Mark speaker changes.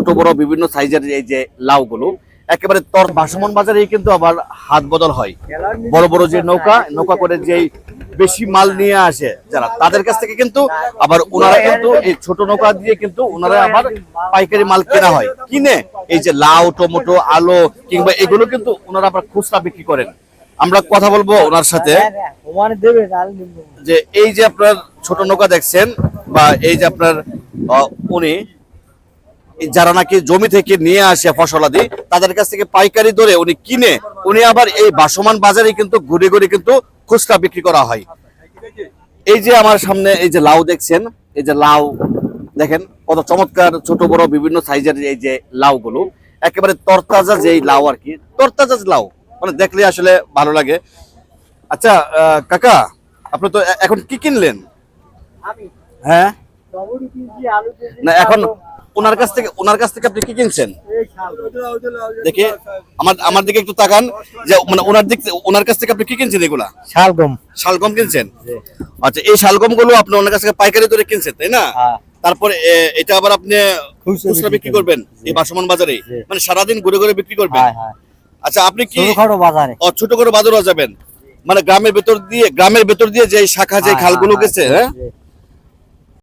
Speaker 1: ছোট বড় বিভিন্ন সাইজের এই যে লাউগুলো, একেবারে তর বাসমন বাজারে কিন্তু আবার হাত বদল হয়। বড় বড় যে নৌকা নৌকা করে যে বেশি মাল নিয়ে আসে যারা, তাদের কাছ থেকে কিন্তু আবার ওনারা কিন্তু এই ছোট নৌকা দিয়ে কিন্তু ওনারা আবার পাইকারি মাল কেনা হয়। কিনে এই যে লাউ, টমেটো, আলো কিংবা এগুলো কিন্তু ওনারা আবার খুচরা বিক্রি করেন। আমরা কথা বলব ওনার সাথে। যে এই যে আপনার ছোট নৌকা দেখছেন বা এই যে আপনার উনি যারা নাকি জমি থেকে নিয়ে আসে ফসলাদি তাদের কাছ থেকে পাইকারি দরে উনি কিনে উনি আবার এই বাসমান বাজারে কিন্তু ঘুরে ঘুরে কিন্তু খুচরা বিক্রি করা হয়। এই যে আমার সামনে এই যে লাউ দেখছেন এই যে লাউ দেখেন কত চমৎকার ছোট বড় বিভিন্ন সাইজের এই যে লাউগুলো। একেবারে তরতাজা যে লাউ আর কি তরতাজা লাউ মানে দেখলে আসলে ভালো লাগে। আচ্ছা কাকা আপনি তো এখন কি কিনলেন? হ্যাঁ? না এখন ওনার কাছ থেকে ওনার কাছ থেকে আপনি কি কিনছেন? দেখে আমার আমার দিকে একটু তাকান। যে মানে ওনার দিক থেকে- ওনার কাছ থেকে আপনি কি কিনছেন এগুলা?
Speaker 2: শালগম।
Speaker 1: শালগম কিনছেন? আচ্ছা এই শালগমগুলো আপনি ওনার কাছ থেকে পাইকারি দরে কিনছেন তাই না?
Speaker 2: হ্যাঁ।
Speaker 1: তারপরে এটা আবার আপনি
Speaker 2: খুচরা বিক্রি
Speaker 1: করবেন এই বাসমান বাজারে। মানে সারাদিন ঘুরে ঘুরে বিক্রি করবেন?
Speaker 2: হ্যাঁ হ্যাঁ।
Speaker 1: আচ্ছা আপনি কি
Speaker 2: বাজারে।
Speaker 1: ও, ছোট করে বাজারও যাবেন। মানে গ্রামের ভেতর দিয়ে গ্রামের ভেতর দিয়ে যে শাখা যে খালগুলো গেছে হ্যাঁ।